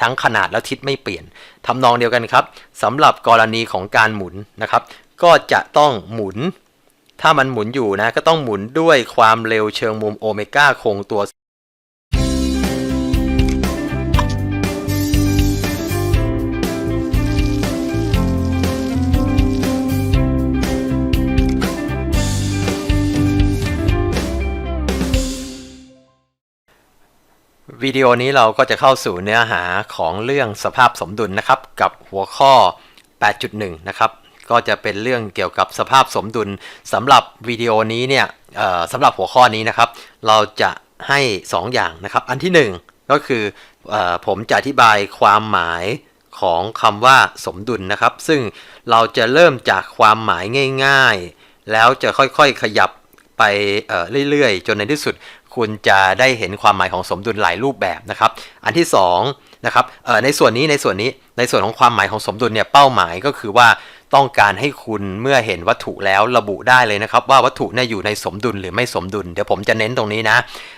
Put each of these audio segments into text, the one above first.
ทั้งขนาดและทิศไม่เปลี่ยนทำนองเดียวกันครับสำหรับกรณีของการหมุนนะครับ ก็จะต้องหมุน ถ้ามันหมุนอยู่นะก็ต้องหมุนด้วยความเร็วเชิงมุมโอเมก้าคงตัว วิดีโอนี้เราก็จะเข้าสู่เนื้อหาของเรื่องสภาพสมดุลนะครับ กับหัวข้อ 8.1 นะครับ ก็จะเป็นเรื่องเกี่ยวกับสภาพสมดุลสำหรับวิดีโอนี้เนี่ยสำหรับหัวข้อนี้นะครับ เราจะให้ 2 อย่างนะครับ อันที่ 1 ก็คืออผมจะอธิบายความหมายของคำว่าสมดุลนะครับ ซึ่งเราจะเริ่มจากความหมายง่าย ๆ แล้วจะค่อยๆขยับไปเเรื่อยๆ จนในที่สุด คุณจะได้เห็นความหมายของสมดุลหลายรูปแบบนะครับ อันที่2นะครับในส่วนนี้ในส่วนนี้ในส่วนของความหมายของสมดุลเนี่ยเป้าหมายก็คือว่าต้องการให้คุณเมื่อเห็นวัตถุแล้วระบุได้เลยนะครับ ว่าวัตถุเนี่ยอยู่ในสมดุลหรือไม่สมดุล เดี๋ยวผมจะเน้นตรงนี้นะ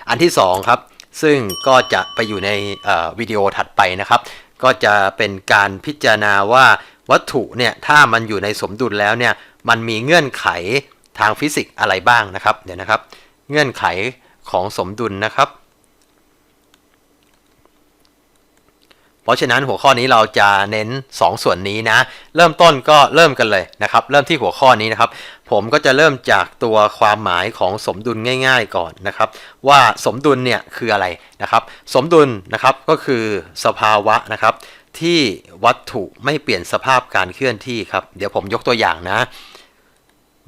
อันที่2ครับซึ่งก็จะไปอยู่ในวิดีโอถัดไปนะครับ ก็จะเป็นการพิจารณาว่าวัตถุเนี่ยถ้ามันอยู่ในสมดุลแล้วเนี่ยมันมีเงื่อนไขทางฟิสิกส์อะไรบ้างนะครับเดี๋ยวนะครับ เงื่อนไข ของสมดุลนะครับ เพราะฉะนั้นหัวข้อนี้เราจะเน้น 2 ส่วนนี้นะ เริ่มต้นก็เริ่มกันเลยนะครับ เริ่มที่หัวข้อนี้นะครับ ผมก็จะเริ่มจากตัวความหมายของสมดุลง่าย ๆ ก่อนนะครับ ว่าสมดุลเนี่ยคืออะไรนะครับ สมดุลนะครับก็คือสภาวะนะครับ ที่วัตถุไม่เปลี่ยนสภาพการเคลื่อนที่ครับ เดี๋ยวผมยกตัวอย่างนะ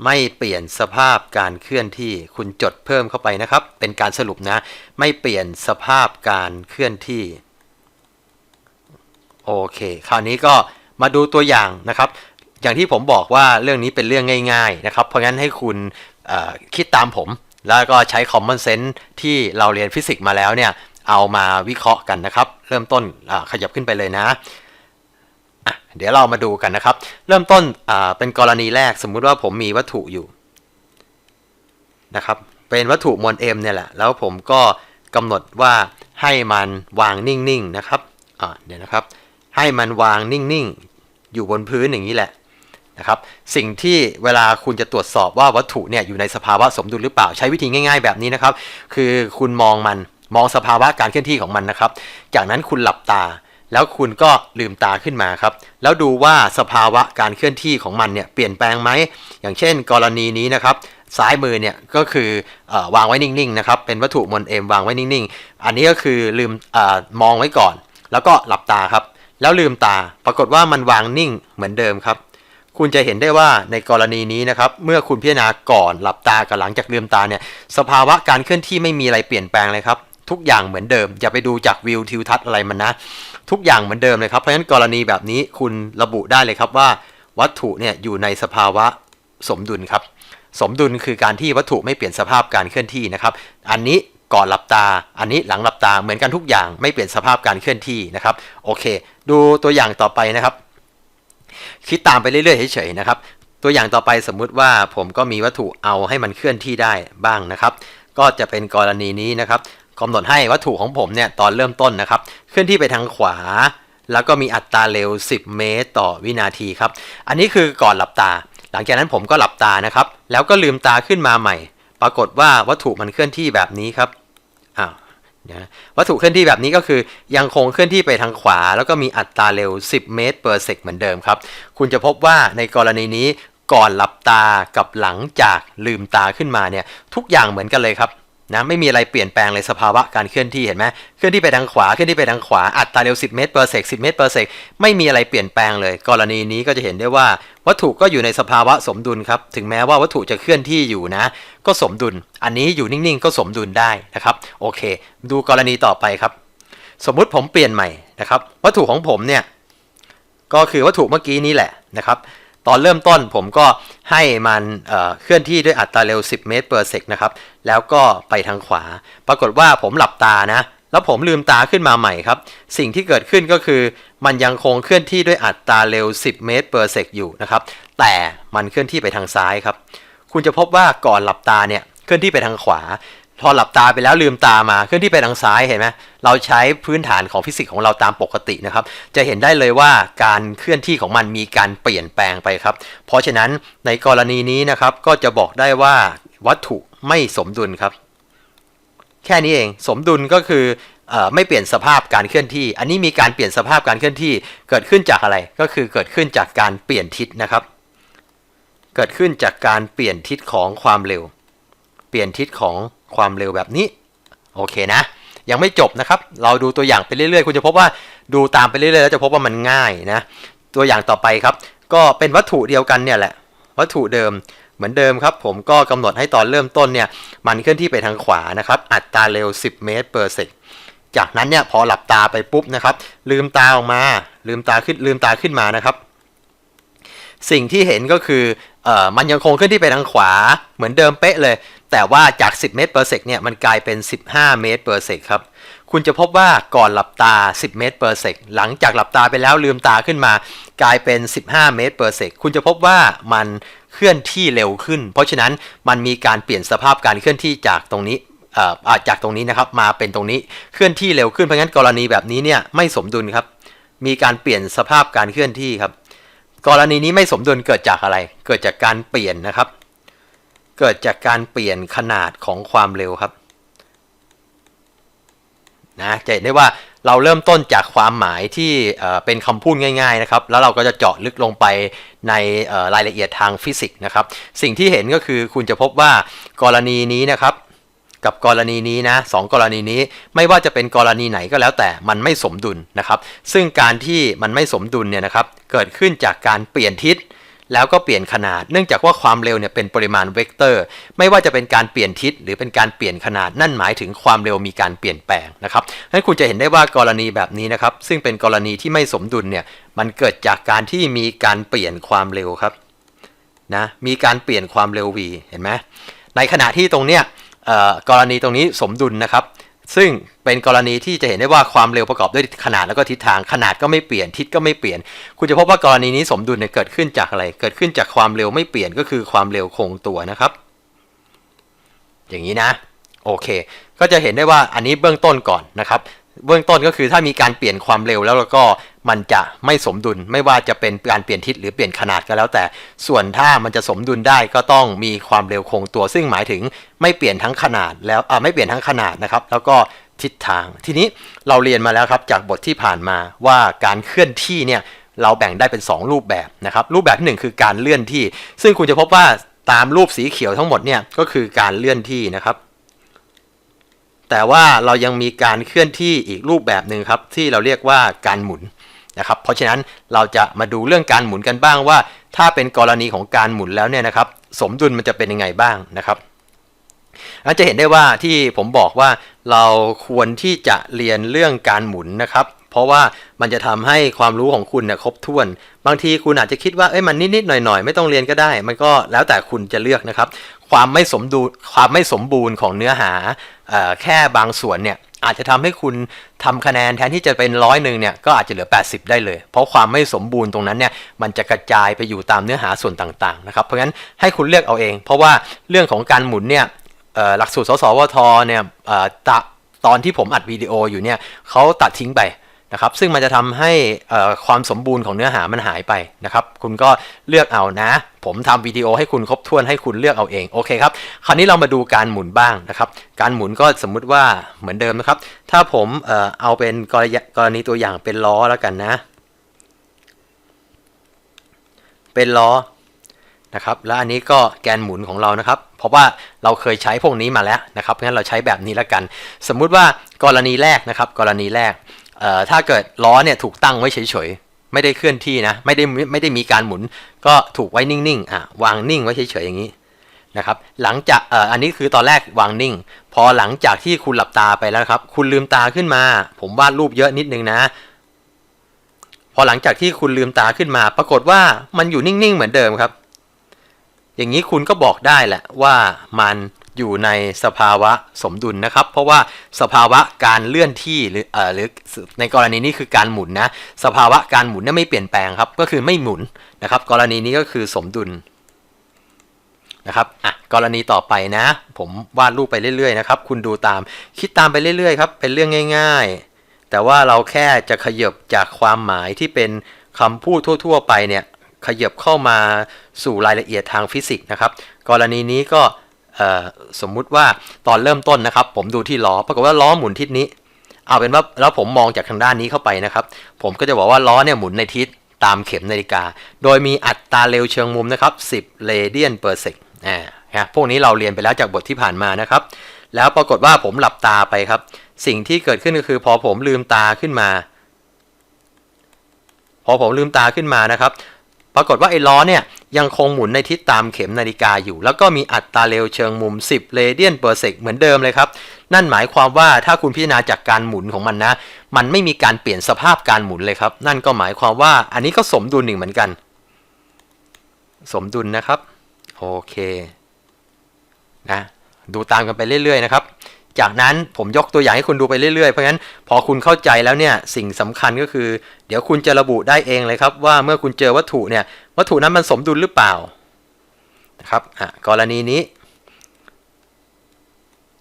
ไม่เปลี่ยนสภาพการเคลื่อนที่คุณจดเพิ่มเข้าไปนะครับ เป็นการสรุปนะ ไม่เปลี่ยนสภาพการเคลื่อนที่โอเค คราวนี้ก็มาดูตัวอย่างนะครับ อย่างที่ผมบอกว่าเรื่องนี้เป็นเรื่องง่าย ๆนะครับ เพราะงั้นให้คุณคิดตามผม แล้วก็ใช้ common sense ที่เราเรียนฟิสิกส์มาแล้วเนี่ย เอามาวิเคราะห์กันนะครับ เริ่มต้นขยับขึ้นไปเลยนะ เดี๋ยวเรามาดูกันนะครับ เริ่มต้นเป็นกรณีแรกสมมุติว่าผมมีวัตถุอยู่นะครับ เป็นวัตถุมวล m เนี่ยแหละ แล้วผมก็กำหนดว่าให้มันวางนิ่งๆนะครับเดี๋ยวนะครับ ให้มันวางนิ่งๆ อยู่บนพื้นอย่างนี้แหละนะครับ สิ่งที่เวลาคุณจะตรวจสอบว่าวัตถุเนี่ยอยู่ในสภาวะสมดุลหรือเปล่า ใช้วิธีง่าย ๆ แบบนี้นะครับ คือคุณมองมันมองสภาวะการเคลื่อนที่ของมันนะครับ จากนั้นคุณหลับตา แล้วคุณก็ลืมตาขึ้นมาครับ แล้วดูว่าสภาวะการเคลื่อนที่ของมันเนี่ยเปลี่ยนแปลงไหม อย่างเช่น กรณีนี้นะครับ ซ้ายมือเนี่ยก็คืออวางไว้นิ่งๆนะครับ เป็นวัตถุมวลเอ็มวางไว้นิ่งๆ อันนี้ก็คือลืมอมองไว้ก่อน แล้วก็หลับตาครับ แล้วลืมตา ปรากฏว่ามันวางนิ่งเหมือนเดิมครับ คุณจะเห็นได้ว่าในกรณีนี้นะครับ เมื่อคุณพิจารณาก่อนหลับตากับหลังจากลืมตาเนี่ย สภาวะการเคลื่อนที่ไม่มีอะไรเปลี่ยนแปลงเลยครับ ทุกอย่างเหมือนเดิม อย่าไปดูจากวิวทิวทัศน์อะไรมันนะ ทุกอย่างเหมือนเดิมเลยครับ เพราะฉะนั้นกรณีแบบนี้คุณระบุได้เลยครับว่า วัตถุเนี่ยอยู่ในสภาวะสมดุลครับ สมดุลคือการที่วัตถุไม่เปลี่ยนสภาพการเคลื่อนที่นะครับ อันนี้ก่อนหลับตา อันนี้หลังหลับตาเหมือนกันทุกอย่างไม่เปลี่ยนสภาพการเคลื่อนที่นะครับ โอเค ดูตัวอย่างต่อไปนะครับ คิดตามไปเรื่อยๆเฉยๆนะครับ ตัวอย่างต่อไปสมมุติว่าผมก็มีวัตถุเอาให้มันเคลื่อนที่ได้บ้างนะครับ ก็จะเป็นกรณีนี้นะครับ กำหนดให้วัตถุของผมเนี่ยตอนเริ่มต้นนะครับเคลื่อนที่ไปทางขวา แล้วก็มีอัตราเร็ว 10 เมตร ต่อวินาทีครับ อันนี้คือก่อนหลับตา หลังจากนั้นผมก็หลับตานะครับ แล้วก็ลืมตาขึ้นมาใหม่ ปรากฏว่าวัตถุมันเคลื่อนที่แบบนี้ครับอ้าวนะวัตถุเคลื่อนที่แบบนี้ก็คือยังคงเคลื่อนที่ไปทางขวา แล้วก็มีอัตราเร็ว 10 เมตร per sec เหมือนเดิมครับ คุณจะพบว่าในกรณีนี้ก่อนหลับตากับหลังจากลืมตาขึ้นมาเนี่ยทุกอย่างเหมือนกันเลยครับ นะไม่มีอะไรเปลี่ยนแปลงเลยสภาวะการเคลื่อนที่เห็นไหมเคลื่อนที่ไปทางขวาเคลื่อนที่ไปทางขวาอัตราเร็ว 10 เมตร per sec 10 เมตร per sec ไม่มีอะไรเปลี่ยนแปลงเลย กรณีนี้ก็จะเห็นได้ว่า วัตถุก็อยู่ในสภาวะสมดุลครับถึงแม้ว่าวัตถุจะเคลื่อนที่อยู่นะ ก็สมดุล อันนี้อยู่นิ่งๆ ก็สมดุลได้นะครับโอเค ดูกรณีต่อไปครับ สมมุติผมเปลี่ยนใหม่นะครับ วัตถุของผมเนี่ยก็คือวัตถุเมื่อกี้นี้แหละนะครับ ตอนเริ่มต้นผมก็ให้มันเเคลื่อนที่ด้วยอัตราเร็ว 10 เมตร per sec นะครับ แล้วก็ไปทางขวา ปรากฏว่าผมหลับตานะ แล้วผมลืมตาขึ้นมาใหม่ครับ สิ่งที่เกิดขึ้นก็คือ มันยังคงเคลื่อนที่ด้วยอัตราเร็ว 10 เมตร per sec อยู่นะครับ แต่มันเคลื่อนที่ไปทางซ้ายครับ คุณจะพบว่าก่อนหลับตาเนี่ย เคลื่อนที่ไปทางขวา อหลับตาไปแล้วลืมตามาเคลื่อนที่ไปทางซ้ายเห็นไหมเราใช้พื้นฐานของฟิสิกส์ของเราตามปกตินะครับ จะเห็นได้เลยว่าการเคลื่อนที่ของมันมีการเปลี่ยนแปลงไปครับ เพราะฉะนั้นในกรณีนี้นะครับก็จะบอกได้ว่าวัตถุไม่สมดุลครับ แค่นี้เองสมดุลก็คือเออไม่เปลี่ยนสภาพการเคลื่อนที่ อันนี้มีการเปลี่ยนสภาพการเคลื่อนที่เกิดขึ้นจากอะไร ก็คือเกิดขึ้นจากการเปลี่ยนทิศนะครับ เกิดขึ้นจากการเปลี่ยนทิศของความเร็ว เปลี่ยนทิศของ ความเร็วแบบนี้ โอเคนะ ยังไม่จบนะครับ เราดูตัวอย่างไปเรื่อยๆ คุณจะพบว่าดูตามไปเรื่อยๆ แล้วจะพบว่ามันง่ายนะ ตัวอย่างต่อไปครับ ก็เป็นวัตถุเดียวกันเนี่ยแหละ วัตถุเดิมเหมือนเดิมครับ ผมก็กำหนดให้ตอนเริ่มต้นเนี่ย มันเคลื่อนที่ไปทางขวานะครับ อัตราเร็ว 10 เมตร per sec จากนั้นเนี่ยพอหลับตาไปปุ๊บนะครับ ลืมตาออกมา ลืมตาขึ้นลืมตาขึ้นมานะครับสิ่งที่เห็นก็คือเอ่อมันยังคงเคลื่อนที่ไปทางขวาเหมือนเดิมเป๊ะเลย แต่ว่าจาก 10 เมตร per sec เนี่ยมันกลายเป็น 15 เมตร per sec ครับ คุณจะพบว่าก่อนหลับตา 10 เมตร per sec หลังจากหลับตาไปแล้วลืมตาขึ้นมา กลายเป็น 15 เมตร per sec คุณจะพบว่ามันเคลื่อนที่เร็วขึ้น เพราะฉะนั้นมันมีการเปลี่ยนสภาพการเคลื่อนที่จากตรงนี้อาจากตรงนี้นะครับมาเป็นตรงนี้เคลื่อนที่เร็วขึ้นเพราะงั้นกรณีแบบนี้เนี่ยไม่สมดุลครับ มีการเปลี่ยนสภาพการเคลื่อนที่ครับ กรณีนี้ไม่สมดุลเกิดจากอะไร เกิดจากการเปลี่ยนนะครับ เกิดจากการเปลี่ยนขนาดของความเร็วครับนะจะเห็นได้ว่าเราเริ่มต้นจากความหมายที่เป็นคำพูดง่ายๆนะครับ แล้วเราก็จะเจาะลึกลงไปในรายละเอียดทางฟิสิกส์นะครับ สิ่งที่เห็นก็คือคุณจะพบว่ากรณีนี้นะครับ กับกรณีนี้นะสองกรณีนี้ไม่ว่าจะเป็นกรณีไหนก็แล้วแต่มันไม่สมดุลนะครับ ซึ่งการที่มันไม่สมดุลเนี่ยนะครับ เกิดขึ้นจากการเปลี่ยนทิศ แล้วก็เปลี่ยนขนาด เนื่องจากว่าความเร็วเนี่ยเป็นปริมาณเวกเตอร์ ไม่ว่าจะเป็นการเปลี่ยนทิศหรือเป็นการเปลี่ยนขนาด นั่นหมายถึงความเร็วมีการเปลี่ยนแปลงนะครับงั้นคุณจะเห็นได้ว่ากรณีแบบนี้นะครับ ซึ่งเป็นกรณีที่ไม่สมดุลเนี่ย มันเกิดจากการที่มีการเปลี่ยนความเร็วครับ นะ มีการเปลี่ยนความเร็ว v เห็นไหมในขณะที่ตรงเนี้ยกรณีตรงนี้สมดุลนะครับ ซึ่งเป็นกรณีที่จะเห็นได้ว่าความเร็วประกอบด้วยขนาดแล้วก็ทิศทางขนาดก็ไม่เปลี่ยนทิศก็ไม่เปลี่ยน คุณจะพบว่ากรณีนี้สมดุลเนี่ยเกิดขึ้นจากอะไร เกิดขึ้นจากความเร็วไม่เปลี่ยนก็คือความเร็วคงตัวนะครับ อย่างนี้นะ โอเค ก็จะเห็นได้ว่าอันนี้เบื้องต้นก่อนนะครับ เบื้องต้นก็คือถ้ามีการเปลี่ยนความเร็วแล้วแล้วก็ มันจะไม่สมดุลไม่ว่าจะเป็นการเปลี่ยนทิศหรือเปลี่ยนขนาดก็แล้วแต่ ส่วนถ้ามันจะสมดุลได้ก็ต้องมีความเร็วคงตัว ซึ่งหมายถึงไม่เปลี่ยนทั้งขนาดแล้วอ่าไม่เปลี่ยนทั้งขนาดนะครับ แล้วก็ทิศทาง ทีนี้เราเรียนมาแล้วครับจากบทที่ผ่านมาว่าการเคลื่อนที่เนี่ยเราแบ่งได้เป็น 2 รูปแบบนะครับ รูปแบบที่หนึ่งคือการเลื่อนที่ ซึ่งคุณจะพบว่าตามรูปสีเขียวทั้งหมดเนี่ยก็คือการเลื่อนที่นะครับแต่ว่าเรายังมีการเคลื่อนที่อีกรูปแบบหนึ่งครับ ที่เราเรียกว่าการหมุน นะครับ เพราะฉะนั้นเราจะมาดูเรื่องการหมุนกันบ้างว่า ถ้าเป็นกรณีของการหมุนแล้วเนี่ยนะครับ สมดุลมันจะเป็นยังไงบ้างนะครับอาจจะเห็นได้ว่าที่ผมบอกว่าเราควรที่จะเรียนเรื่องการหมุนนะครับเพราะว่ามันจะทำให้ความรู้ของคุณเนี่ยครบถ้วน บางทีคุณอาจจะคิดว่าเอ้ยมันนิดๆหน่อยๆ ไม่ต้องเรียนก็ได้ มันก็แล้วแต่คุณจะเลือกนะครับ ความไม่สมดุลความไม่สมบูรณ์ของเนื้อหาอแค่บางส่วนเนี่ย อาจจะทำให้คุณทำคะแนนแทนที่จะเป็นร้อยหนึ่งเนี่ยก็อาจจะเหลือ 80 ได้เลย เพราะความไม่สมบูรณ์ตรงนั้นเนี่ยมันจะกระจายไปอยู่ตามเนื้อหาส่วนต่างๆนะครับเพราะงั้นให้คุณเลือกเอาเอง เพราะว่าเรื่องของการหมุนเนี่ยหลักสูตรสสวทเนี่ยอตอนที่ผมอัดวิดีโออยู่เนี่ยเขาตัดทิ้งไป นะครับซึ่งมันจะทำให้ความสมบูรณ์ของเนื้อหามันหายไปนะครับคุณก็เลือกเอานะ ผมทำวิดีโอให้คุณครบถ้วนให้คุณเลือกเอาเองโอเคครับคราวนี้เรามาดูการหมุนบ้างนะครับการหมุนก็สมมุติว่าเหมือนเดิมนะครับ ถ้าผมเอเอาเป็นกรณีกรณีตัวอย่างเป็นล้อแล้วกันนะ เป็นล้อนะครับแล้วอันนี้ก็แกนหมุนของเรานะครับ เพราะว่าเราเคยใช้พวกนี้มาแล้วนะครับงั้นเราใช้แบบนี้แล้วกัน สมมุติว่ากรณีแรกนะครับ กรณีแรก ถ้าเกิดล้อเนี่ยถูกตั้งไว้เฉยๆ ไม่ได้เคลื่อนที่นะ ไม่ได้ไม่ได้มีการหมุน ก็ถูกไว้นิ่งๆอะวางนิ่งไว้เฉยๆอย่างนี้นะครับ หลังจากเอ่ออันนี้คือตอนแรกวางนิ่ง พอหลังจากที่คุณหลับตาไปแล้วครับ คุณลืมตาขึ้นมา ผมวาดรูปเยอะนิดนึงนะ พอหลังจากที่คุณลืมตาขึ้นมา ปรากฏว่ามันอยู่นิ่งๆ เหมือนเดิมครับ อย่างนี้คุณก็บอกได้แหละว่ามัน อยู่ในสภาวะสมดุลนะครับ เพราะว่าสภาวะการเลื่อนที่หรือเอ่อหรือในกรณีนี้คือการหมุนนะสภาวะการหมุนเนี่ยไม่เปลี่ยนแปลงครับ ก็คือไม่หมุนนะครับ กรณีนี้ก็คือสมดุลนะครับอะกรณีต่อไปนะ ผมวาดรูปไปเรื่อยๆนะครับ คุณดูตามคิดตามไปเรื่อยๆครับ เป็นเรื่องง่าย ๆ แต่ว่าเราแค่จะขยบจากความหมายที่เป็นคำพูดทั่ว ๆ ไปเนี่ยขยบเข้ามาสู่รายละเอียดทางฟิสิกส์นะครับ กรณีนี้ก็ สมมุติว่าตอนเริ่มต้นนะครับ ผมดูที่ล้อปรากฏว่าล้อหมุนทิศนี้ เอาเป็นว่าแล้วผมมองจากทางด้านนี้เข้าไปนะครับ ผมก็จะบอกว่าล้อเนี่ยหมุนในทิศตามเข็มนาฬิกา โดยมีอัตราเร็วเชิงมุมนะครับ 10 เรเดียนเปอร์เซกอ่าฮะพวกนี้เราเรียนไปแล้วจากบทที่ผ่านมานะครับ แล้วปรากฏว่าผมหลับตาไปครับ สิ่งที่เกิดขึ้นก็คือ พอผมลืมตาขึ้นมา พอผมลืมตาขึ้นมานะครับ ปรากฏว่าไอ้ล้อเนี่ยยังคงหมุนในทิศตามเข็มนาฬิกาอยู่ แล้วก็มีอัตราเร็วเชิงมุม 10 เรเดียนเปอร์เซกเหมือนเดิมเลยครับ นั่นหมายความว่าถ้าคุณพิจารณาจากการหมุนของมันนะ มันไม่มีการเปลี่ยนสภาพการหมุนเลยครับ นั่นก็หมายความว่าอันนี้ก็สมดุลหนึ่งเหมือนกัน สมดุลนะครับ โอเคนะดูตามกันไปเรื่อยๆนะครับ จากนั้นผมยกตัวอย่างให้คุณดูไปเรื่อยๆ เพราะงั้นพอคุณเข้าใจแล้วเนี่ยสิ่งสำคัญก็คือ เดี๋ยวคุณจะระบุได้เองเลยครับ ว่าเมื่อคุณเจอวัตถุเนี่ยวัตถุนั้นมันสมดุลหรือเปล่านะครับอะกรณีนี้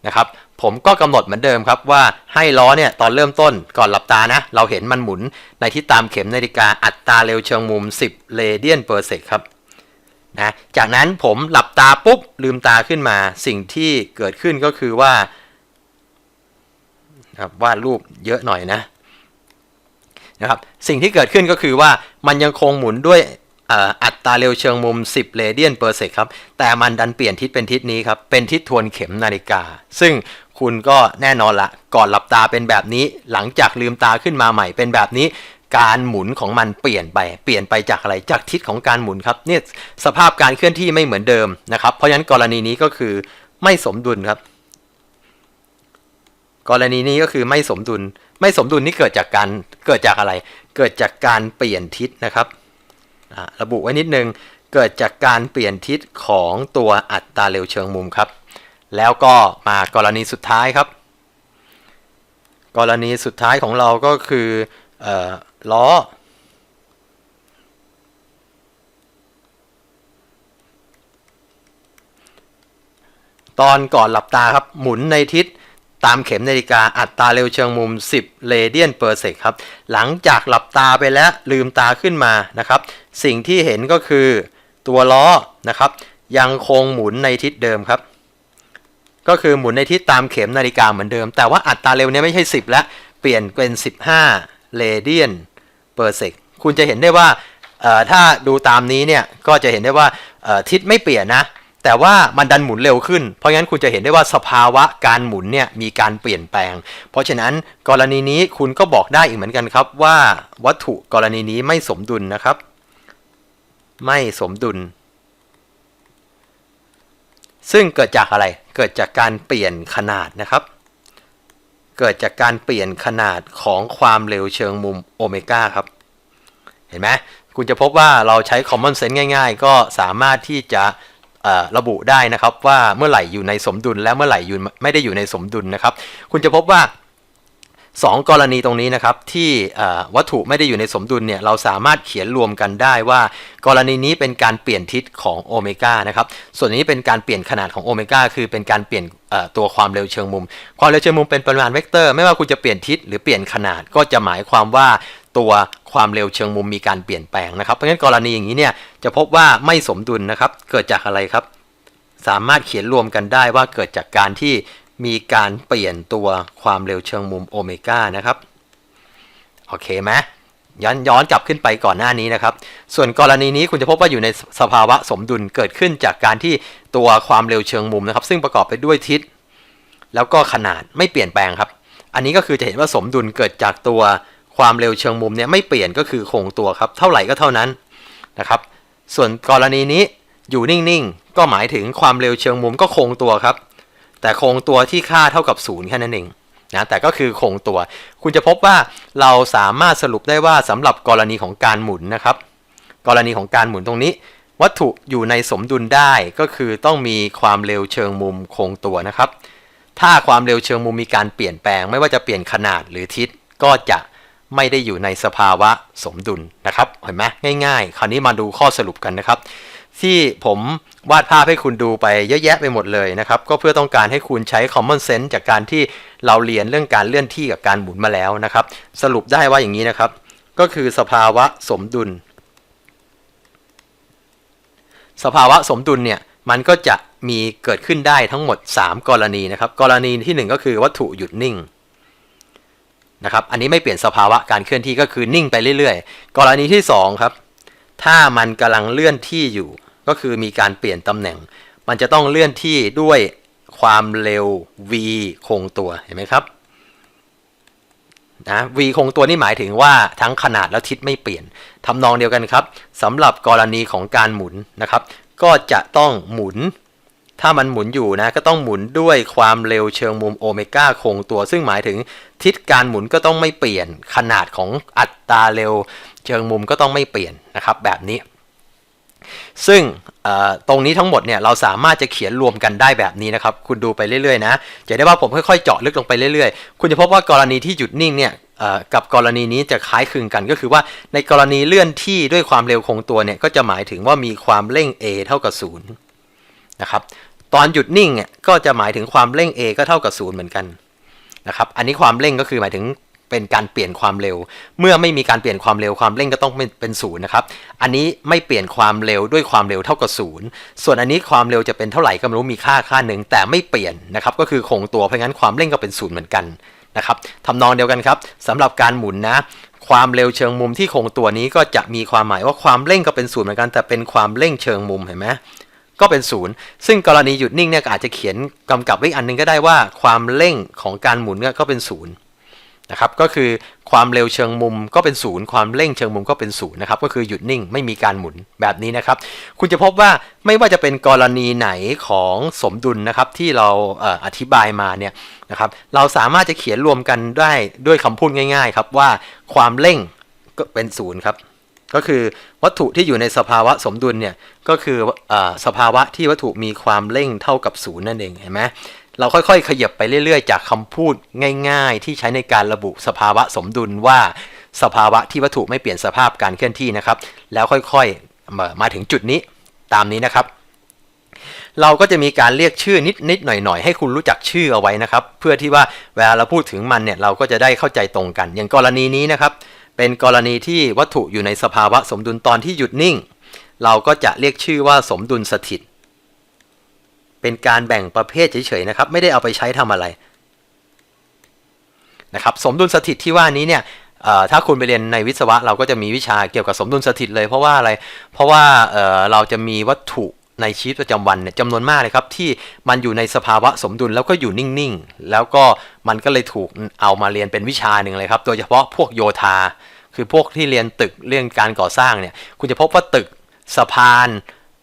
นะครับผมก็กำหนดเหมือนเดิมครับว่าให้ล้อเนี่ยตอนเริ่มต้นก่อนหลับตานะ เราเห็นมันหมุนในที่ตามเข็มนาฬิกาอัตราเร็วเชิงมุม 10 เรเดียนเปอร์เซกครับนะจากนั้นผมหลับตาปุ๊บลืมตาขึ้นมาสิ่งที่เกิดขึ้นก็คือว่า ครับวาดรูปเยอะหน่อยนะนะครับสิ่งที่เกิดขึ้นก็คือว่ามันยังคงหมุนด้วยอ่ออัตราเร็วเชิงมุม 10 เรเดียนเปอร์เซกครับ แต่มันดันเปลี่ยนทิศเป็นทิศนี้ครับ เป็นทิศทวนเข็มนาฬิกา ซึ่งคุณก็แน่นอนละ ก่อนหลับตาเป็นแบบนี้ หลังจากลืมตาขึ้นมาใหม่เป็นแบบนี้ การหมุนของมันเปลี่ยนไป เปลี่ยนไปจากอะไร จากทิศของการหมุนครับ เนี่ยสภาพการเคลื่อนที่ไม่เหมือนเดิมนะครับ เพราะฉะนั้นกรณีนี้ก็คือไม่สมดุลครับ กรณีนี้ก็คือไม่สมดุล ไม่สมดุลนี่เกิดจากการเกิดจากอะไร เกิดจากการเปลี่ยนทิศนะครับ ระบุไว้นิดนึง เกิดจากการเปลี่ยนทิศของตัวอัตราเร็วเชิงมุมครับ แล้วก็มากรณีสุดท้ายครับ กรณีสุดท้ายของเราก็คือออล้อตอนก่อนหลับตาครับหมุนในทิศ ตามเข็มนาฬิกาอัตราเร็วเชิงมุม 10 เรเดียนเปอร์เซกครับ หลังจากหลับตาไปแล้วลืมตาขึ้นมานะครับ สิ่งที่เห็นก็คือตัวล้อนะครับ ยังคงหมุนในทิศเดิมครับ ก็คือหมุนในทิศตามเข็มนาฬิกาเหมือนเดิม แต่ว่าอัตราเร็วเนี้ไม่ใช่ 10 แล้ว เปลี่ยนเป็น 15 เรเดียนเปอร์เซกคุณจะเห็นได้ว่าถ้าดูตามนี้เนี่ยก็จะเห็นได้ว่าทิศไม่เปลี่ยนนะ แต่ว่ามันดันหมุนเร็วขึ้น เพราะงั้นคุณจะเห็นได้ว่าสภาวะการหมุนเนี่ยมีการเปลี่ยนแปลง เพราะฉะนั้นกรณีนี้คุณก็บอกได้อีกเหมือนกันครับว่าวัตถุกรณีนี้ไม่สมดุลนะครับ ไม่สมดุล ซึ่งเกิดจากอะไร เกิดจากการเปลี่ยนขนาดนะครับ เกิดจากการเปลี่ยนขนาดของความเร็วเชิงมุมโอเมก้าครับ เห็นไหมคุณจะพบว่าเราใช้ common sense ง่าย ๆ ก็สามารถที่จะ ระบุได้นะครับว่าเมื่อไหร่อยู่ในสมดุลและเมื่อไหร่อยู่ไม่ได้อยู่ในสมดุลนะครับ คุณจะพบว่า 2 กรณีตรงนี้นะครับที่วัตถุไม่ได้อยู่ในสมดุลเนี่ยเราสามารถเขียนรวมกันได้ว่า กรณีนี้เป็นการเปลี่ยนทิศของโอเมก้านะครับส่วนนี้เป็นการเปลี่ยนขนาดของโอเมก้าคือเป็นการเปลี่ยนตัวความเร็วเชิงมุม ความเร็วเชิงมุมเป็นปริมาณเวกเตอร์ ไม่ว่าคุณจะเปลี่ยนทิศหรือเปลี่ยนขนาดก็จะหมายความว่าตัว ความเร็วเชิงมุมมีการเปลี่ยนแปลงนะครับ เพราะฉะนั้นกรณีอย่างนี้เนี่ยจะพบว่าไม่สมดุลนะครับ เกิดจากอะไรครับ สามารถเขียนรวมกันได้ว่าเกิดจากการที่มีการเปลี่ยนตัวความเร็วเชิงมุมโอเมก้านะครับ โอเคไหมย้อนย้อนกลับขึ้นไปก่อนหน้านี้นะครับ ส่วนกรณีนี้คุณจะพบว่าอยู่ในสภาวะสมดุลเกิดขึ้นจากการที่ตัวความเร็วเชิงมุมนะครับ ซึ่งประกอบไปด้วยทิศ แล้วก็ขนาดไม่เปลี่ยนแปลงครับ อันนี้ก็คือจะเห็นว่าสมดุลเกิดจากตัว ความเร็วเชิงมุมเนี่ยไม่เปลี่ยนก็คือคงตัวครับ เท่าไหร่ก็เท่านั้นนะครับ ส่วนกรณีนี้อยู่นิ่งๆ ก็หมายถึงความเร็วเชิงมุมก็คงตัวครับ แต่คงตัวที่ค่าเท่ากับศูนย์แค่นั้นเองนะแต่ก็คือคงตัว คุณจะพบว่าเราสามารถสรุปได้ว่าสำหรับกรณีของการหมุนนะครับ กรณีของการหมุนตรงนี้ วัตถุอยู่ในสมดุลได้ก็คือต้องมีความเร็วเชิงมุมคงตัวนะครับ ถ้าความเร็วเชิงมุมมีการเปลี่ยนแปลง ไม่ว่าจะเปลี่ยนขนาดหรือทิศก็จะ ไม่ได้อยู่ในสภาวะสมดุลนะครับเห็นไหมง่าย ๆ คราวนี้มาดูข้อสรุปกันนะครับ ที่ผมวาดภาพให้คุณดูไปเยอะแยะไปหมดเลยนะครับ ก็เพื่อต้องการให้คุณใช้ common sense จากการที่เราเรียนเรื่องการเลื่อนที่กับการหมุนมาแล้วนะครับ สรุปได้ว่าอย่างนี้นะครับ ก็คือสภาวะสมดุล สภาวะสมดุลเนี่ยมันก็จะมีเกิดขึ้นได้ทั้งหมด 3 กรณีนะครับ กรณีที่ 1 ก็คือวัตถุหยุดนิ่ง นะครับอันนี้ไม่เปลี่ยนสภาวะการเคลื่อนที่ก็คือนิ่งไปเรื่อยๆ กรณีที่2ครับถ้ามันกำลังเลื่อนที่อยู่ ก็คือมีการเปลี่ยนตำแหน่ง มันจะต้องเลื่อนที่ด้วยความเร็ว v คงตัวเห็นไหมครับนะ v คงตัวนี่หมายถึงว่าทั้งขนาดและทิศไม่เปลี่ยนทำนองเดียวกันครับสำหรับกรณีของการหมุนนะครับ ก็จะต้องหมุน ถ้ามันหมุนอยู่นะก็ต้องหมุนด้วยความเร็วเชิงมุมโอเมก้าคงตัว ซึ่งหมายถึงทิศการหมุนก็ต้องไม่เปลี่ยนขนาดของอัตราเร็ว เชิงมุมก็ต้องไม่เปลี่ยนนะครับแบบนี้ ซึ่งตรงนี้ทั้งหมดเนี่ยเราสามารถจะเขียนรวมกันได้แบบนี้นะครับ คุณดูไปเรื่อยๆนะจะได้ว่าผมค่อยๆเจาะลึกลงไปเรื่อยๆ คุณจะพบว่ากรณีที่หยุดนิ่งเนี่ยกับกรณีนี้จะคล้ายคลึงกันก็คือว่าในกรณีเลื่อนที่ด้วยความเร็วคงตัวเนี่ยก็จะหมายถึงว่ามีความเร่ง a เท่ากับ0 นะครับ ตอนหยุดนิ่งเนี่ยก็จะหมายถึงความเร่ง a ก็เท่ากับ 0 เหมือนกันนะครับ อันนี้ความเร่งก็คือหมายถึงเป็นการเปลี่ยนความเร็ว เมื่อไม่มีการเปลี่ยนความเร็วความเร่งก็ต้องเป็นศูนย์นะครับ อันนี้ไม่เปลี่ยนความเร็วด้วยความเร็วเท่ากับศูนย์ส่วนอันนี้ความเร็วจะเป็นเท่าไหร่ก็ไม่รู้มีค่าค่าหนึ่งแต่ไม่เปลี่ยนนะครับก็คือคงตัวเพราะงั้นความเร่งก็เป็นศูนย์เหมือนกันนะครับทำนองเดียวกันครับสำหรับการหมุนนะ ความเร็วเชิงมุมที่คงตัวนี้ก็จะมีความหมายว่าความเร่งก็เป็นศูนย์เหมือนกัน แต่เป็นความเร่งเชิงมุมเห็นไหม ก็เป็นศูนย์ซึ่งกรณีหยุดนิ่งเนี่ยอาจจะเขียนกำกับไว้อันนึงก็ได้ว่า ความเร่งของการหมุนก็เป็นศูนย์นะครับก็คือความเร็วเชิงมุมก็เป็นศูนย์ความเร่งเชิงมุมก็เป็นศูนย์นะครับก็คือหยุดนิ่งไม่มีการหมุนแบบนี้นะครับ คุณจะพบว่าไม่ว่าจะเป็นกรณีไหนของสมดุลนะครับที่เราอธิบายมาเนี่ยนะครับเราสามารถจะเขียนรวมกันได้ด้วยคำพูดง่าย ๆ ครับว่าความเร่งก็เป็นศูนย์ครับ ก็คือวัตถุที่อยู่ในสภาวะสมดุลเนี่ยก็คืออสภาวะที่วัตถุมีความเร่งเท่ากับศูนย์นั่นเองเห็นไหมเราค่อยๆ ขยับไปเรื่อยๆ จากคำพูดง่าย ๆ ที่ใช้ในการระบุสภาวะสมดุลว่าสภาวะที่วัตถุไม่เปลี่ยนสภาพการเคลื่อนที่นะครับ แล้วค่อยๆมามาถึงจุดนี้ตามนี้นะครับ เราก็จะมีการเรียกชื่อนิดๆหน่อยๆ ให้คุณรู้จักชื่อเอาไว้นะครับ เพื่อที่ว่าเวลาเราพูดถึงมันเนี่ยเราก็จะได้เข้าใจตรงกัน อย่างกรณีนี้นะครับ เป็นกรณีที่วัตถุอยู่ในสภาวะสมดุลตอนที่หยุดนิ่ง เราก็จะเรียกชื่อว่าสมดุลสถิต เป็นการแบ่งประเภทเฉยๆนะครับ ไม่ได้เอาไปใช้ทำอะไรนะครับสมดุลสถิตที่ว่านี้เนี่ยถ้าคุณไปเรียนในวิศวะเราก็จะมีวิชาเกี่ยวกับสมดุลสถิตเลยเพราะว่าอะไร เพราะว่าเเราจะมีวัตถุ ในชีวิตประจำวันเนี่ยจำนวนมากเลยครับที่มันอยู่ในสภาวะสมดุลแล้วก็อยู่นิ่งๆ แล้วก็มันก็เลยถูกเอามาเรียนเป็นวิชาหนึ่งเลยครับ โดยเฉพาะพวกโยธา คือพวกที่เรียนตึกเรื่องการก่อสร้างเนี่ยคุณจะพบว่าตึกสะพาน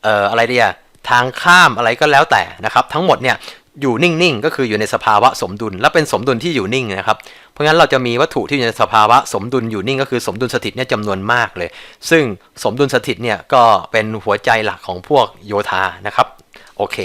เอ่ออะไรเดียทางข้ามอะไรก็แล้วแต่นะครับ ทั้งหมดเนี่ย อยู่นิ่งๆ ก็คืออยู่ในสภาวะสมดุล และเป็นสมดุลที่อยู่นิ่งนะครับ เพราะงั้นเราจะมีวัตถุที่อยู่ในสภาวะสมดุลอยู่นิ่งก็คือสมดุลสถิตเนี่ยจำนวนมากเลย ซึ่งสมดุลสถิตเนี่ยก็เป็นหัวใจหลักของพวกโยธานะครับ โอเค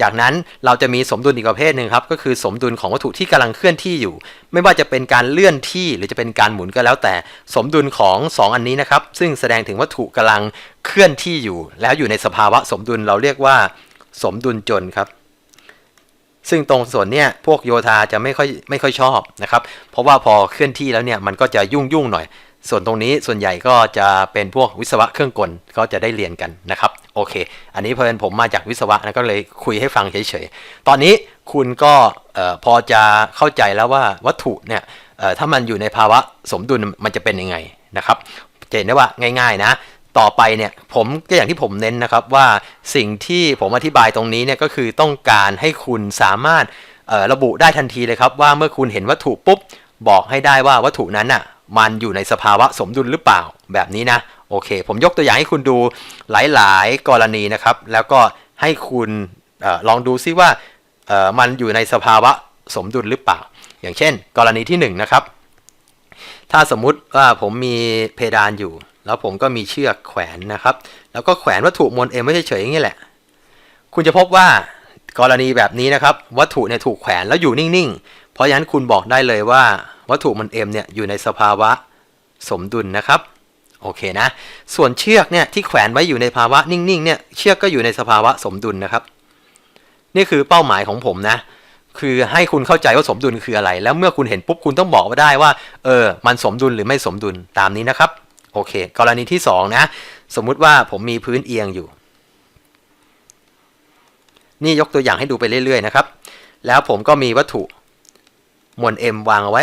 จากนั้นเราจะมีสมดุลอีกประเภทหนึ่งครับ ก็คือสมดุลของวัตถุที่กำลังเคลื่อนที่อยู่ ไม่ว่าจะเป็นการเลื่อนที่หรือจะเป็นการหมุนก็แล้วแต่ สมดุลของ 2 อันนี้นะครับ ซึ่งแสดงถึงวัตถุกำลังเคลื่อนที่อยู่ แล้วอยู่ในสภาวะสมดุลเราเรียกว่า สมดุลจนครับ ซึ่งตรงส่วนเนี้ยพวกโยธาจะไม่ค่อยไม่ค่อยชอบนะครับ เพราะว่าพอเคลื่อนที่แล้วเนี่ยมันก็จะยุ่งยุ่งหน่อย ส่วนตรงนี้ส่วนใหญ่ก็จะเป็นพวกวิศวะเครื่องกลก็จะได้เรียนกันนะครับโอเค อันนี้เพิ่นผมมาจากวิศวะนะก็เลยคุยให้ฟังเฉยๆ ตอนนี้คุณก็พอจะเข้าใจแล้วว่าวัตถุเนี่ยถ้ามันอยู่ในภาวะสมดุลมันจะเป็นยังไงนะครับจะเห็นได้ว่าง่ายๆนะ ต่อไปเนี่ยผมก็อย่างที่ผมเน้นนะครับว่าสิ่งที่ผมอธิบายตรงนี้เนี่ยก็คือต้องการให้คุณสามารถระบุได้ทันทีเลยครับว่าเมื่อคุณเห็นวัตถุปุ๊บบอกให้ได้ว่าวัตถุนั้นน่ะมันอยู่ในสภาวะสมดุลหรือเปล่าแบบนี้นะโอเค ผมยกตัวอย่างให้คุณดูหลายๆ กรณีนะครับ แล้วก็ให้คุณอลองดูซิว่ามันอยู่ในสภาวะสมดุลหรือเปล่า อย่างเช่น กรณีที่1นนะครับถ้าสมมุติว่าผมมีเพดานอยู่ แล้วผมก็มีเชือกแขวนนะครับ แล้วก็แขวนวัตถุมวลเอ็มไม่เฉยๆอย่างนี้แหละ คุณจะพบว่ากรณีแบบนี้นะครับ วัตถุเนี่ยถูกแขวนแล้วอยู่นิ่งๆ เพราะฉะนั้นคุณบอกได้เลยว่า วัตถุมวลเอ็มเนี่ยอยู่ในสภาวะสมดุลนะครับโอเคนะ ส่วนเชือกเนี่ยที่แขวนไว้อยู่ในภาวะนิ่งๆเนี่ยเชือกก็อยู่ในสภาวะสมดุลนะครับ นี่คือเป้าหมายของผมนะ คือให้คุณเข้าใจว่าสมดุลคืออะไร แล้วเมื่อคุณเห็นปุ๊บคุณต้องบอกว่าได้ว่า เออ มันสมดุลหรือไม่สมดุลตามนี้นะครับ โอเค กรณีที่ 2 นะ สมมุติว่าผมมีพื้นเอียงอยู่ นี่ยกตัวอย่างให้ดูไปเรื่อยๆนะครับ แล้วผมก็มีวัตถุมวล m วางเอาไว้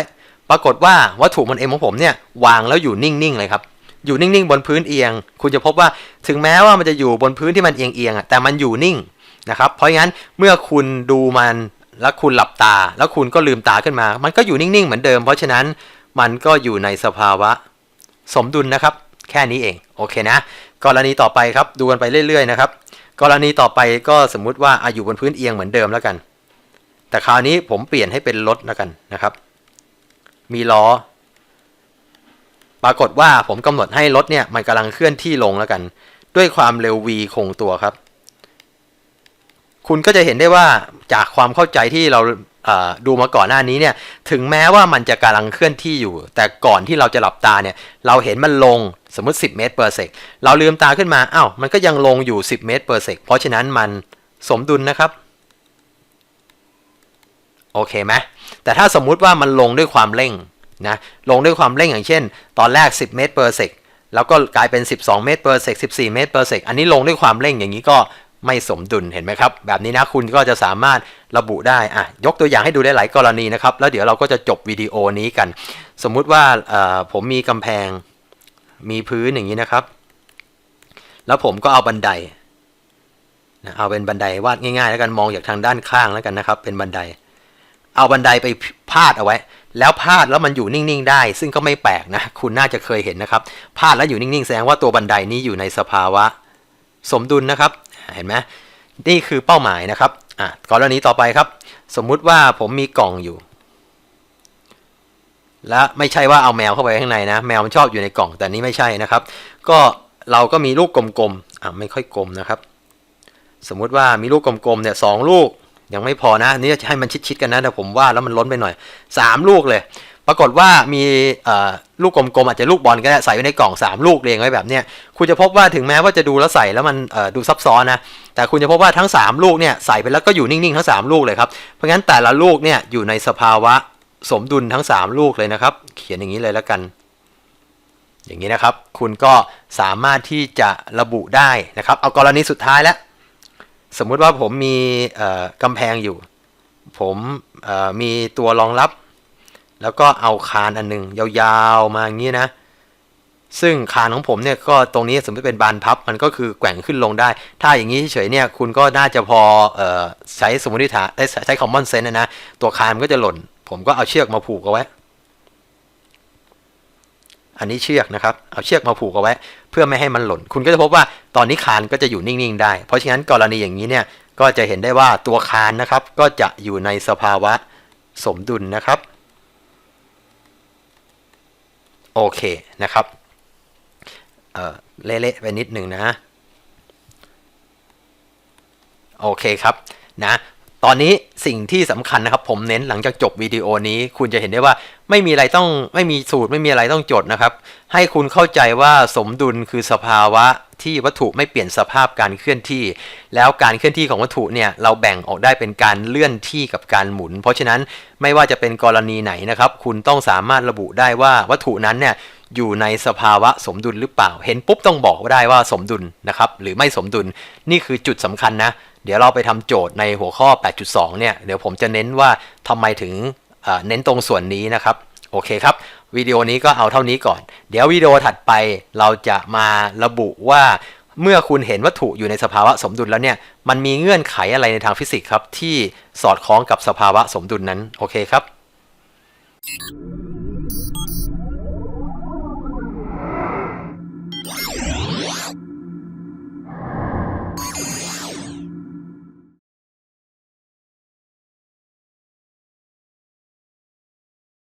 ปรากฏว่าวัตถุมวล m ของผมเนี่ยวางแล้วอยู่นิ่งๆเลยครับ อยู่นิ่งๆ บนพื้นเอียง คุณจะพบว่าถึงแม้ว่ามันจะอยู่บนพื้นที่มันเอียงๆอะแต่มันอยู่นิ่งนะครับ เพราะงั้นเมื่อคุณดูมันแล้วคุณหลับตา แล้วคุณก็ลืมตาขึ้นมา มันก็อยู่นิ่งๆ เหมือนเดิม เพราะฉะนั้นมันก็อยู่ในสภาวะ สมดุลนะครับ แค่นี้เอง โอเคนะ กรณีต่อไปครับ ดูกันไปเรื่อยๆนะครับ กรณีต่อไปก็สมมุติว่าอะอยู่บนพื้นเอียงเหมือนเดิมแล้วกัน แต่คราวนี้ผมเปลี่ยนให้เป็นรถแล้วกันนะครับ มีล้อ ปรากฏว่าผมกำหนดให้รถเนี่ยมันกำลังเคลื่อนที่ลงแล้วกัน ด้วยความเร็ว v คงตัวครับ คุณก็จะเห็นได้ว่าจากความเข้าใจที่เรา ดูมาก่อนหน้านี้เนี่ยถึงแม้ว่ามันจะกำลังเคลื่อนที่อยู่ แต่ก่อนที่เราจะหลับตาเนี่ยเราเห็นมันลงสมมติ 10 เมตร per sec เราลืมตาขึ้นมาอ้าวมันก็ยังลงอยู่ 10 เมตร per sec เพราะฉะนั้นมันสมดุลนะครับโอเคไหมแต่ถ้าสมมุติว่ามันลงด้วยความเร่งนะลงด้วยความเร่งอย่างเช่น ตอนแรก 10 เมตร per sec แล้วก็กลายเป็น 12 เมตร per sec 14 เมตร per sec อันนี้ลงด้วยความเร่งอย่างนี้ก็ ไม่สมดุลเห็นไหมครับ แบบนี้นะคุณก็จะสามารถระบุได้อะยกตัวอย่างให้ดูได้หลายกรณีนะครับ แล้วเดี๋ยวเราก็จะจบวิดีโอนี้กัน สมมุติว่าผมมีกำแพงมีพื้นอย่างนี้นะครับ แล้วผมก็เอาบันไดนะเอาเป็นบันไดวาดง่ายๆ แล้วกันมองจากทางด้านข้างแล้วกันนะครับ เป็นบันได เอาบันไดไปพาดเอาไว้ แล้วพาดแล้วมันอยู่นิ่งๆได้ ซึ่งก็ไม่แปลกนะ คุณน่าจะเคยเห็นนะครับพาดแล้วอยู่นิ่งๆแสดงว่าตัวบันไดนี้อยู่ในสภาวะ สมดุลนะครับ เห็นไหมนี่คือเป้าหมายนะครับอะกรณีต่อไปครับ สมมุติว่าผมมีกล่องอยู่ และไม่ใช่ว่าเอาแมวเข้าไปข้างในนะ แมวมันชอบอยู่ในกล่องแต่นี้ไม่ใช่นะครับ ก็เราก็มีลูกกลมๆอะไม่ค่อยกลมนะครับ สมมุติว่ามีลูกกลมๆเนี่ยสองลูกยังไม่พอนะนี่จะให้มันชิดๆกันนะแต่ผมว่าแล้วมันล้นไปหน่อย 3 ลูกเลย ปรากฏว่ามีลูกกลมๆอาจจะลูกบอลก็ได้ใส่ไว้ในกล่อง 3 ลูกเรียงไว้แบบเนี้ยคุณจะพบว่าถึงแม้ว่าจะดูแล้วใส่แล้วมันดูซับซ้อนนะแต่คุณจะพบว่าทั้ง 3 ลูกเนี่ยใส่ไปแล้วก็อยู่นิ่งๆทั้ง 3 ลูกเลยครับเพราะงั้นแต่ละลูกเนี่ยอยู่ในสภาวะสมดุลทั้ง 3 ลูกเลยนะครับ เขียนอย่างนี้เลยแล้วกัน อย่างนี้นะครับ คุณก็สามารถที่จะระบุได้นะครับ เอากรณีสุดท้ายแล้วสมมุติว่าผมมีกำแพงอยู่ ผมมีตัวรองรับ แล้วก็เอาคานอันหนึ่งยาวๆมาอย่างนี้นะ ซึ่งคานของผมเนี่ยก็ตรงนี้สมมติเป็นบานพับมันก็คือแกว่งขึ้นลงได้ ถ้าอย่างนี้เฉยเนี่ยคุณก็น่าจะพอออใช้สมมติฐานใช้ common sense นะนะ ตัวคานมันก็จะหล่น ผมก็เอาเชือกมาผูกเอาไว้ อันนี้เชือกนะครับ เอาเชือกมาผูกเอาไว้ เพื่อไม่ให้มันหล่น คุณก็จะพบว่าตอนนี้คานก็จะอยู่นิ่งๆ ได้ เพราะฉะนั้นกรณีอย่างนี้เนี่ยก็จะเห็นได้ว่าตัวคานนะครับก็จะอยู่ในสภาวะสมดุลนะครับ โอเคนะครับเอ่อเละๆไปนิดหนึ่งนะ โอเคครับนะ ตอนนี้สิ่งที่สำคัญนะครับ ผมเน้นหลังจากจบวิดีโอนี้ คุณจะเห็นได้ว่าไม่มีอะไรต้องไม่มีสูตรไม่มีอะไรต้องจดนะครับ ให้คุณเข้าใจว่าสมดุลคือสภาวะที่วัตถุไม่เปลี่ยนสภาพการเคลื่อนที่ แล้วการเคลื่อนที่ของวัตถุเนี่ยเราแบ่งออกได้เป็นการเลื่อนที่กับการหมุน เพราะฉะนั้นไม่ว่าจะเป็นกรณีไหนนะครับ คุณต้องสามารถระบุได้ว่าวัตถุนั้นเนี่ยอยู่ในสภาวะสมดุลหรือเปล่า เห็นปุ๊บต้องบอกได้ว่าสมดุลนะครับหรือไม่สมดุลนี่คือจุดสำคัญนะ เดี๋ยวเราไปทำโจทย์ในหัวข้อ 8.2 เนี่ย เดี๋ยวผมจะเน้นว่าทำไมถึงเน้นตรงส่วนนี้นะครับ โอเคครับ วิดีโอนี้ก็เอาเท่านี้ก่อน เดี๋ยววิดีโอถัดไปเราจะมาระบุว่าเมื่อคุณเห็นวัตถุอยู่ในสภาวะสมดุลแล้วเนี่ย มันมีเงื่อนไขอะไรในทางฟิสิกส์ครับ ที่สอดคล้องกับสภาวะสมดุลนั้น โอเคครับ